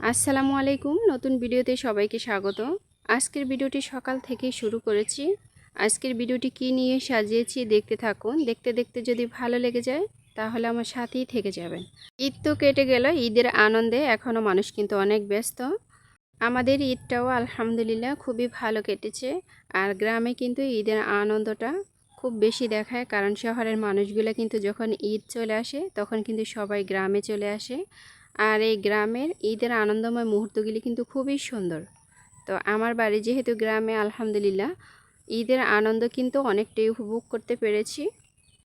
আসসালামু আলাইকুম, নতুন ভিডিওতে সবাইকে স্বাগত। আজকের ভিডিওটি সকাল থেকেই শুরু করেছি। আজকের ভিডিওটি কি নিয়ে সাজিয়েছি দেখতে থাকুন। দেখতে দেখতে যদি ভালো লেগে যায়, তাহলে আমার সাথেই থেকে যাবেন। ঈদ তো কেটে গেল, ঈদের আনন্দে এখনও মানুষ কিন্তু অনেক ব্যস্ত। আমাদের ঈদটাও আলহামদুলিল্লাহ খুবই ভালো কেটেছে, আর গ্রামে কিন্তু ঈদের আনন্দটা খুব বেশি দেখায়, কারণ শহরের মানুষগুলো কিন্তু যখন ঈদ চলে আসে, তখন কিন্তু সবাই গ্রামে চলে আসে। আর এই গ্রামের ঈদের আনন্দময় মুহূর্তগুলি কিন্তু খুবই সুন্দর। তো আমার বাড়ি যেহেতু গ্রামে, আলহামদুলিল্লাহ, ঈদের আনন্দ কিন্তু অনেকটাই উপভোগ করতে পেরেছি।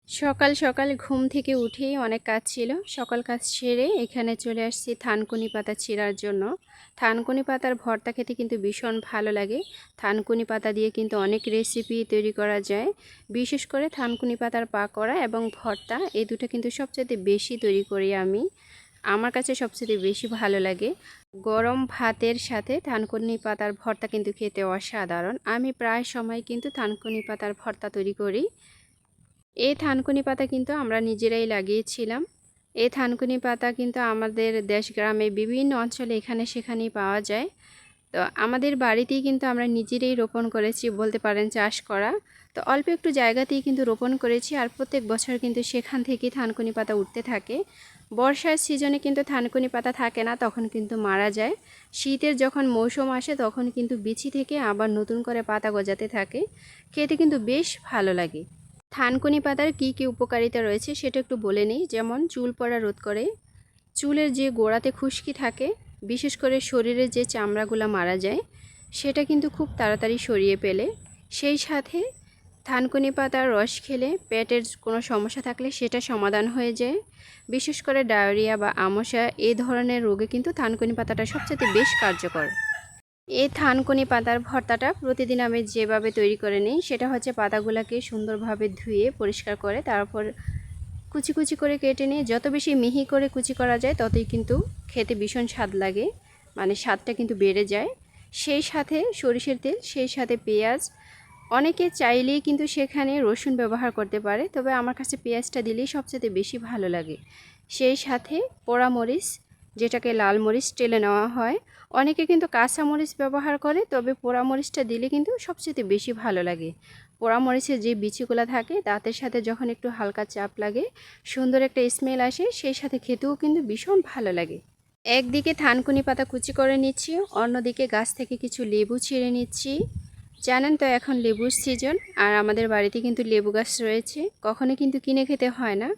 সকাল সকাল ঘুম থেকে উঠেই অনেক কাজ ছিল। সকাল কাজ সেরে এখানে চলে আসছি থানকুনি পাতা চিরার জন্য। থানকুনি পাতার ভর্তা খেতে কিন্তু ভীষণ ভালো লাগে। থানকুনি পাতা দিয়ে কিন্তু অনেক রেসিপি তৈরি করা যায়। বিশেষ করে থানকুনি পাতার পাকোড়া এবং ভর্তা, এই দুটো কিন্তু সবচেয়ে বেশি তৈরি করি আমি। আমার কাছে সবচেয়ে বেশি ভালো লাগে। গরম ভাতের সাথে থানকুনি পাতার ভর্তা কিন্তু খেতে অসাধারণ। আমি প্রায় সময় কিন্তু থানকুনি পাতার ভর্তা তৈরি করি। এই থানকুনি পাতা কিন্তু আমরা নিজেরাই লাগিয়েছিলাম। এই থানকুনি পাতা কিন্তু আমাদের দেশ গ্রামে বিভিন্ন অঞ্চলে এখানে সেখানেই পাওয়া যায়। তো আমাদের বাড়িতেই কিন্তু আমরা নিজেরাই রোপণ করেছি, বলতে পারেন চাষ করা। তো অল্প একটু জায়গাতেই কিন্তু রোপণ করেছি আর প্রত্যেক বছর কিন্তু সেখান থেকেই থানকুনি পাতা উঠতে থাকে। বর্ষার সিজনে কিন্তু থানকুনি পাতা থাকে না, তখন কিন্তু মারা যায়। শীতের যখন মৌসুম আসে, তখন কিন্তু বিচি থেকে আবার নতুন করে পাতা গজাতে থাকে। খেতে কিন্তু বেশ ভালো লাগে। থানকুনি পাতার কি কি উপকারিতা রয়েছে সেটা একটু বলে নিই। যেমন চুল পড়া রোধ করে, চুলের যে গোড়াতে খুশকি থাকে বিশেষ করে শরীরে যে চামড়াগুলো মারা যায়, সেটা কিন্তু খুব তাড়াতাড়ি সরিয়ে পেলে। সেই সাথে থানকুনি পাতার রস খেলে পেটের কোনো সমস্যা থাকলে সেটা সমাধান হয়ে যায়। বিশেষ করে ডায়রিয়া বা আমশা এই ধরনের রোগে কিন্তু থানকুনি পাতাটা সবচেয়ে বেশ কার্যকর। এই থানকুনি পাতার ভর্তাটা প্রতিদিন আমি যেভাবে তৈরি করে নিই, সেটা হচ্ছে পাতাগুলোকে সুন্দরভাবে ধুয়ে পরিষ্কার করে, তারপর কুচি কুচি করে কেটে নিয়ে যত বেশি মিহি করে কুচি করা যায়, ততই কিন্তু খেতে ভীষণ স্বাদ লাগে। মানে স্বাদটা কিন্তু বেড়ে যায়। সেই সাথে সরিষের তেল, সেই সাথে পেঁয়াজ। অনেকে চাইলেই কিন্তু সেখানে রসুন ব্যবহার করতে পারে, তবে আমার কাছে পেঁয়াজটা দিলেই সবচেয়ে বেশি ভালো লাগে। সেই সাথে পোড়ামরিচ, যেটাকে লাল মরিচ টেলে নেওয়া হয়। অনেকে কিন্তু কাঁচা মরিচ ব্যবহার করে, তবে পোড়ামরিচটা দিলে কিন্তু সবচেয়ে বেশি ভালো লাগে। পোড়ামরিচের যে বিচিগুলো থাকে দাঁতের সাথে যখন একটু হালকা চাপ লাগে, সুন্দর একটা স্মেল আসে, সেই সাথে খেতেও কিন্তু ভীষণ ভালো লাগে। একদিকে থানকুনি পাতা কুচি করে নিচ্ছি, অন্যদিকে গাছ থেকে কিছু লেবু ছিঁড়ে নিচ্ছি। জানেন তো এখন লেবুর সিজন আর আমাদের বাড়িতে কিন্তু লেবু গাছ রয়েছে, কখনো কিন্তু কিনে খেতে হয় না।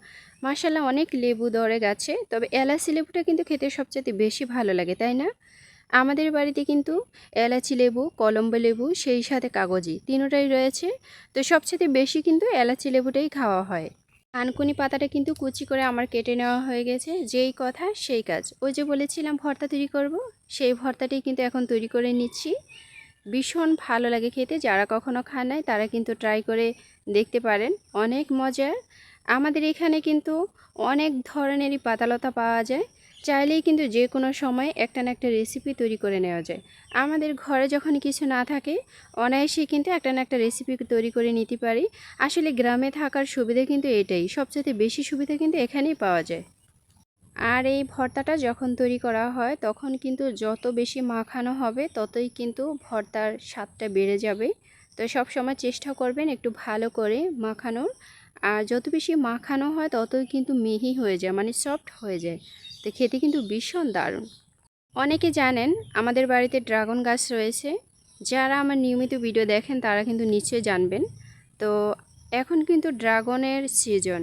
মাসাল্লাহ অনেক লেবু দরে গাছে, তবে এলাচি লেবুটা কিন্তু খেতে সবচেয়ে বেশি ভালো লাগে, তাই না? আমাদের বাড়িতে কিন্তু এলাচি লেবু, কলম্বো লেবু, সেই সাথে কাগজি তিনোটাই রয়েছে। তো সবচেয়ে বেশি কিন্তু এলাচি লেবুটাই খাওয়া হয়। আনকুনি পাতাটা কিন্তু কুচি করে আমার কেটে নেওয়া হয়ে গেছে। যেই কথা, সেই কাজ। ওই যে বলেছিলাম, ভর্তা তৈরি করব। সেই ভর্তাটাই কিন্তু এখন তৈরি করে নিচ্ছি। ভীষণ ভালো লাগে খেতে। যারা কখনো খান নাই, তারা কিন্তু ট্রাই করে দেখতে পারেন। অনেক মজার। আমাদের এখানে কিন্তু অনেক ধরনেরই পাতালতা পাওয়া যায়। চাইলেই কিন্তু যে কোনো সময় একটা না একটা রেসিপি তৈরি করে নেওয়া যায়। আমাদের ঘরে যখন কিছু না থাকে, অনায়াসেই কিন্তু একটা না একটা রেসিপি তৈরি করে নিতে পারি। আসলে গ্রামে থাকার সুবিধা কিন্তু এটাই সবচেয়ে বেশি সুবিধা কিন্তু এখানেই পাওয়া যায়। আর এই ভর্তাটা যখন তৈরি করা হয়, তখন কিন্তু যত বেশি মাখানো হবে, ততই কিন্তু ভর্তার স্বাদটা বেড়ে যাবে। তো সব সময় চেষ্টা করবেন একটু ভালো করে মাখানোর। আর যত বেশি মাখানো হয়, ততই কিন্তু মিহি হয়ে যায় মানে সফট হয়ে যায়। তো খেতে কিন্তু ভীষণ দারুণ। অনেকে জানেন আমাদের বাড়িতে ড্রাগন গাছ রয়েছে। যারা আমার নিয়মিত ভিডিও দেখেন তারা কিন্তু নিশ্চয়ই জানবেন। তো এখন কিন্তু ড্রাগনের সিজন।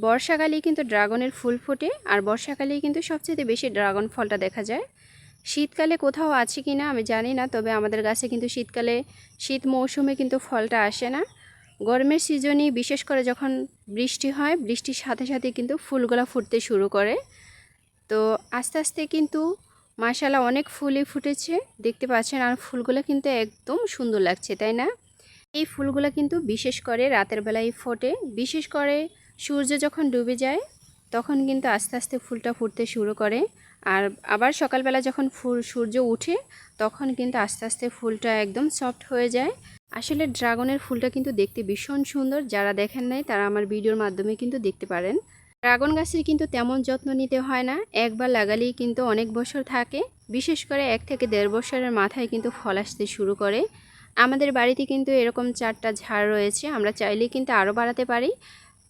বর্ষাকালেই কিন্তু ড্রাগনের ফুল ফোটে আর বর্ষাকালেই কিন্তু সবচেয়ে বেশি ড্রাগন ফলটা দেখা যায়। শীতকালে কোথাও আছে কি না আমি জানি না, তবে আমাদের গাছে কিন্তু শীতকালে, শীত মৌসুমে কিন্তু ফলটা আসে না। গরমের সিজনই বিশেষ করে যখন বৃষ্টি হয়, বৃষ্টির সাথে সাথে কিন্তু ফুলগুলো ফুটতে শুরু করে। তো আস্তে আস্তে কিন্তু মাসালা অনেক ফুলই ফুটেছে। দেখতে পাচ্ছেন, আর ফুলগুলো কিন্তু একদম সুন্দর লাগছে, তাই না? এই ফুলগুলো কিন্তু বিশেষ করে রাতের বেলায় ফোটে। বিশেষ করে সূর্য যখন ডুবে যায়, তখন কিন্তু আস্তে আস্তে ফুলটা ফুটতে শুরু করে। আর আবার সকালবেলা যখন ফুল, সূর্য উঠে, তখন কিন্তু আস্তে আস্তে ফুলটা একদম সফট হয়ে যায়। আসলে ড্রাগনের ফুলটা কিন্তু দেখতে ভীষণ সুন্দর। যারা দেখেন নাই, তারা আমার ভিডিওর মাধ্যমে কিন্তু দেখতে পারেন। ড্রাগন গাছের কিন্তু তেমন যত্ন নিতে হয় না, একবার লাগালেই কিন্তু অনেক বছর থাকে। বিশেষ করে এক থেকে দেড় বছরের মাথায় কিন্তু ফল আসতে শুরু করে। আমাদের বাড়িতে কিন্তু এরকম চারটা ঝাড় রয়েছে, আমরা চাইলেই কিন্তু আরও বাড়াতে পারি।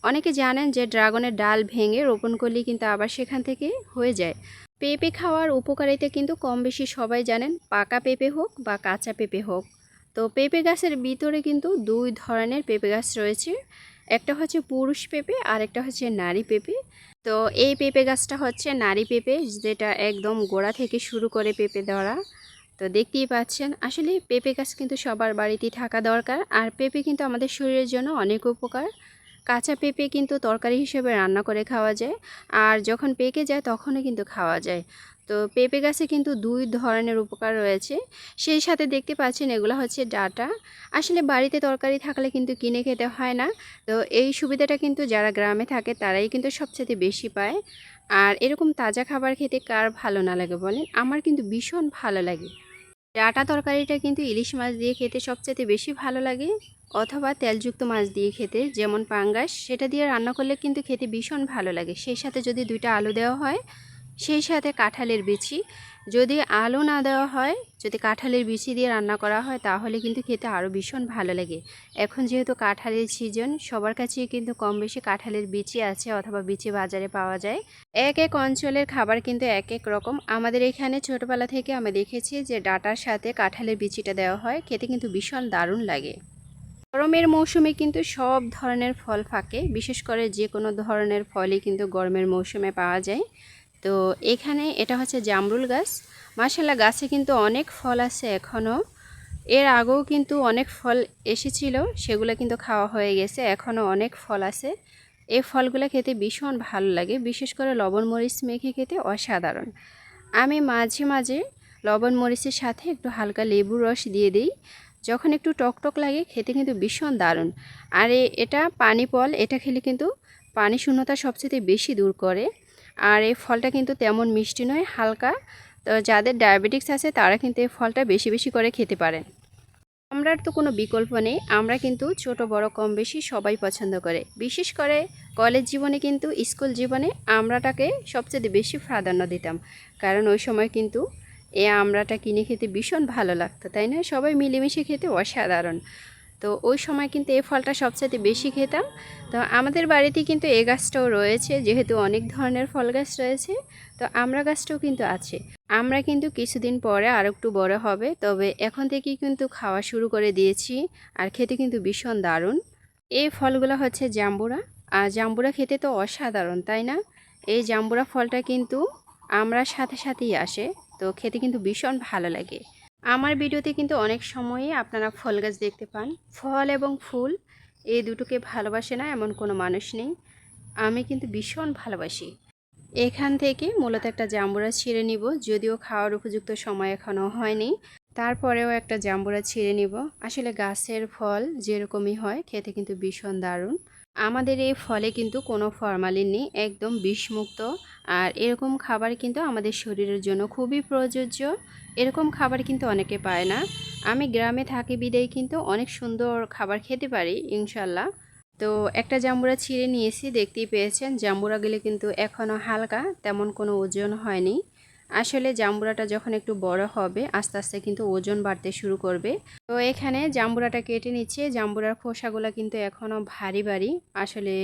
অনেকে জানেন যে ড্রাগনের ডাল ভেঙে রোপণ করলেই কিন্তু আবার সেখান থেকে হয়ে যায়। পেঁপে খাওয়ার উপকারিতা কিন্তু কম বেশি সবাই জানেন, পাকা পেঁপে হোক বা কাঁচা পেঁপে হোক। তো পেঁপে গাছের ভিতরে কিন্তু দুই ধরনের পেঁপে গাছ রয়েছে। একটা হচ্ছে পুরুষ পেঁপে আর একটা হচ্ছে নারী পেঁপে। তো এই পেঁপে গাছটা হচ্ছে নারী পেঁপে, যেটা একদম গোড়া থেকে শুরু করে পেঁপে ধরা। তো দেখতেই পাচ্ছেন, আসলে পেঁপে গাছ কিন্তু সবার বাড়িতেই থাকা দরকার। আর পেঁপে কিন্তু আমাদের শরীরের জন্য অনেক উপকার। কাঁচা পেঁপে কিন্তু তরকারি হিসেবে রান্না করে খাওয়া যায়। আর যখন পেকে যায় তখনও কিন্তু খাওয়া যায়। তো পেঁপে গাছে কিন্তু দুই ধরনের উপকার রয়েছে। সেই সাথে দেখতে পাচ্ছেন এগুলো হচ্ছে ডাটা। আসলে বাড়িতে তরকারি থাকলে কিন্তু কিনে খেতে হয় না। তো এই সুবিধাটা কিন্তু যারা গ্রামে থাকে তারাই কিন্তু সবচেয়ে বেশি পায়। আর এরকম তাজা খাবার খেতে কার ভালো না লাগে বলেন? আমার কিন্তু ভীষণ ভালো লাগে। ডাটা তরকারিটা কিন্তু ইলিশ মাছ দিয়ে খেতে সবচেয়ে বেশি ভালো লাগে অথবা তেলযুক্ত মাছ দিয়ে খেতে, যেমন পাঙ্গাস। সেটা দিয়ে রান্না করলে কিন্তু খেতে ভীষণ ভালো লাগে। সেই সাথে যদি দুইটা আলু দেওয়া হয়, সেই সাথে কাঁঠালের বিচি যদি আলু না দেওয়া হয়, যদি কাঁঠালের বিচি দিয়ে রান্না করা হয়, তাহলে কিন্তু খেতে আরও ভীষণ ভালো লাগে। এখন যেহেতু কাঁঠালের সিজন সবার কাছেই কিন্তু কম বেশি কাঁঠালের বিচি আছে অথবা বিচি বাজারে পাওয়া যায়। এক এক অঞ্চলের খাবার কিন্তু এক এক রকম। আমাদের এখানে ছোটোবেলা থেকে আমি দেখেছি যে ডাটার সাথে কাঁঠালের বিচিটা দেওয়া হয়, খেতে কিন্তু ভীষণ দারুণ লাগে। গরমের মৌসুমে কিন্তু সব ধরনের ফল ফাঁকে, বিশেষ করে যে কোনো ধরনের ফলই কিন্তু গরমের মৌসুমে পাওয়া যায়। তো এখানে এটা হচ্ছে জামরুল গাছ। মাসাল্লাহ গাছে কিন্তু অনেক ফল আছে এখনও এর আগেও কিন্তু অনেক ফল এসেছিল, সেগুলো কিন্তু খাওয়া হয়ে গেছে এখনও অনেক ফল আছে। এই ফলগুলো খেতে ভীষণ ভালো লাগে, বিশেষ করে লবণ মরিচ মেখে খেতে অসাধারণ। আমি মাঝে মাঝে লবণ মরিচের সাথে একটু হালকা লেবুর রস দিয়ে দিই, যখন একটু টকটক লাগে, খেতে কিন্তু ভীষণ দারুণ। আর এটা পানি ফল এটা খেলে কিন্তু পানি শূন্যতা সবচেয়ে বেশি দূর করে। আর এই ফলটা কিন্তু তেমন মিষ্টি নয়, হালকা। তো যাদের ডায়াবেটিক্স আছে, তারা কিন্তু এই ফলটা বেশি বেশি করে খেতে পারেন। আমরার তো কোনো বিকল্প নেই, আমরা কিন্তু ছোট, বড়, কম বেশি সবাই পছন্দ করে। বিশেষ করে কলেজ জীবনে কিন্তু, স্কুল জীবনে আমরাটাকে সবচেয়ে বেশি প্রাধান্য দিতাম। কারণ ওই সময় কিন্তু এ আমরাটা কিনে খেতে ভীষণ ভালো লাগতো, তাই না? সবাই মিলেমিশে খেতে অসাধারণ। তো ওই সময় কিন্তু এই ফলটা সবচেয়ে বেশি খেতাম। তো আমাদের বাড়িতে কিন্তু এ গাছটাও রয়েছে, যেহেতু অনেক ধরনের ফল গাছ রয়েছে, তো আমরা গাছটাও কিন্তু আছে। আমরা কিন্তু কিছুদিন পরে আর একটু বড় হবে, তবে এখন থেকেই কিন্তু খাওয়া শুরু করে দিয়েছি আর খেতে কিন্তু ভীষণ দারুণ। এই ফলগুলো হচ্ছে জাম্বুরা, আর জাম্বুরা খেতে তো অসাধারণ, তাই না? এই জাম্বুরা ফলটা কিন্তু আমরা সাথে সাথেই আসে, তো খেতে কিন্তু ভীষণ ভালো লাগে। আমার ভিডিওতে কিন্তু অনেক সময়ই আপনারা ফল গাছ দেখতে পান। ফল এবং ফুল, এই দুটোকে ভালোবাসে না এমন কোনো মানুষ নেই। আমি কিন্তু ভীষণ ভালোবাসি। এখান থেকে মূলত একটা জাম্বুরা ছিঁড়ে নিব, যদিও খাওয়ার উপযুক্ত সময় এখনও হয়নি। তারপরেও একটা জাম্বুরা ছিঁড়ে নিব। আসলে গাছের ফল যেরকমই হয়, খেতে কিন্তু ভীষণ দারুণ। আমাদের এই ফলে কিন্তু কোনো ফরমালিন নেই, একদম বিষমুক্ত। আর এরকম খাবার কিন্তু আমাদের শরীরের জন্য খুবই প্রযোজ্য। এরকম খাবার কিন্তু অনেকে পায় না। আমি গ্রামে থাকি বিদায় কিন্তু অনেক সুন্দর খাবার খেতে পারি, ইনশাল্লাহ। তো একটা জাম্বুরা ছিঁড়ে নিয়েছি, দেখতেই পেয়েছেন। জাম্বুরাগুলি কিন্তু এখনও হালকা, তেমন কোনো ওজন হয়নি। আসলে জাম্বুরাটা যখন একটু বড় হবে, আস্তে আস্তে কিন্তু ওজন বাড়তে শুরু করবে। তো এখানে জাম্বুরাটা কেটে নিচ্ছে। জাম্বুরার খোসাগুলো কিন্তু এখনও ভারী ভারী। আসলে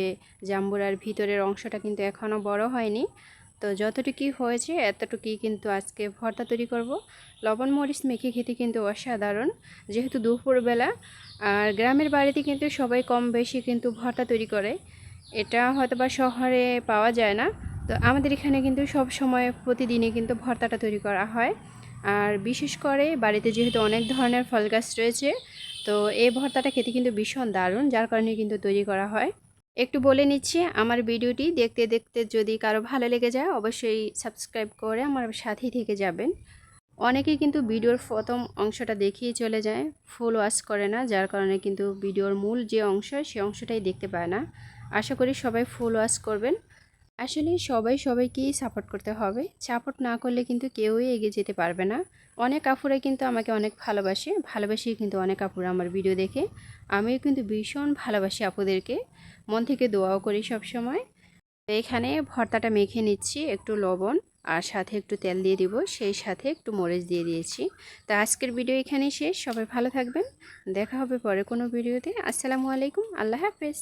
জাম্বুরার ভিতরের অংশটা কিন্তু এখনও বড় হয়নি। তো যতটুকুই হয়েছে, এতটুকুই কিন্তু আজকে ভর্তা তৈরি করব। লবণ, মরিচ মেখে খেতে কিন্তু অসাধারণ। যেহেতু দুপুরবেলা, আর গ্রামের বাড়িতে কিন্তু সবাই কম বেশি কিন্তু ভর্তা তৈরি করে। এটা হয়তো বা শহরে পাওয়া যায় না। তো আমাদের এখানে কিন্তু সব সময় প্রতিদিনই কিন্তু ভর্তাটা তৈরি করা হয়। আর বিশেষ করে বাড়িতে যেহেতু অনেক ধরনের ফল গাছ রয়েছে, তো এই ভর্তাটা খেতে কিন্তু ভীষণ দারুণ, যার কারণে কিন্তু তৈরি করা হয়। একটু বলে নিচ্ছি, আমার ভিডিওটি দেখতে দেখতে যদি কারও ভালো লেগে যায়, অবশ্যই সাবস্ক্রাইব করে আমার সাথেই থেকে যাবেন। অনেকে কিন্তু ভিডিওর প্রথম অংশটা দেখিয়ে চলে যায় ফুল ওয়াশ করে না, যার কারণে কিন্তু ভিডিওর মূল যে অংশ, সে অংশটাই দেখতে পায় না। আশা করি সবাই ফুল ওয়াশ করবেন। আসলে সবাই সবাইকেই সাপোর্ট করতে হবে। সাপোর্ট না করলে কিন্তু কেউই এগিয়ে যেতে পারবে না। অনেক আপুরা কিন্তু আমাকে অনেক ভালোবাসে। ভালোবাসি কিন্তু অনেক আপুরা আমার ভিডিও দেখে। আমিও কিন্তু ভীষণ ভালোবাসি আপুদেরকে। মন থেকে দোয়াও করি সব সময় এখানে ভর্তাটা মেখে নিচ্ছি, একটু লবণ আর সাথে একটু তেল দিয়ে দিব। সেই সাথে একটু মরিচ দিয়ে দিয়েছি। তো আজকের ভিডিও এখানেই শেষ। সবাই ভালো থাকবেন। দেখা হবে পরে কোনো ভিডিওতে আসসালামু আলাইকুম। আল্লাহ হাফেজ।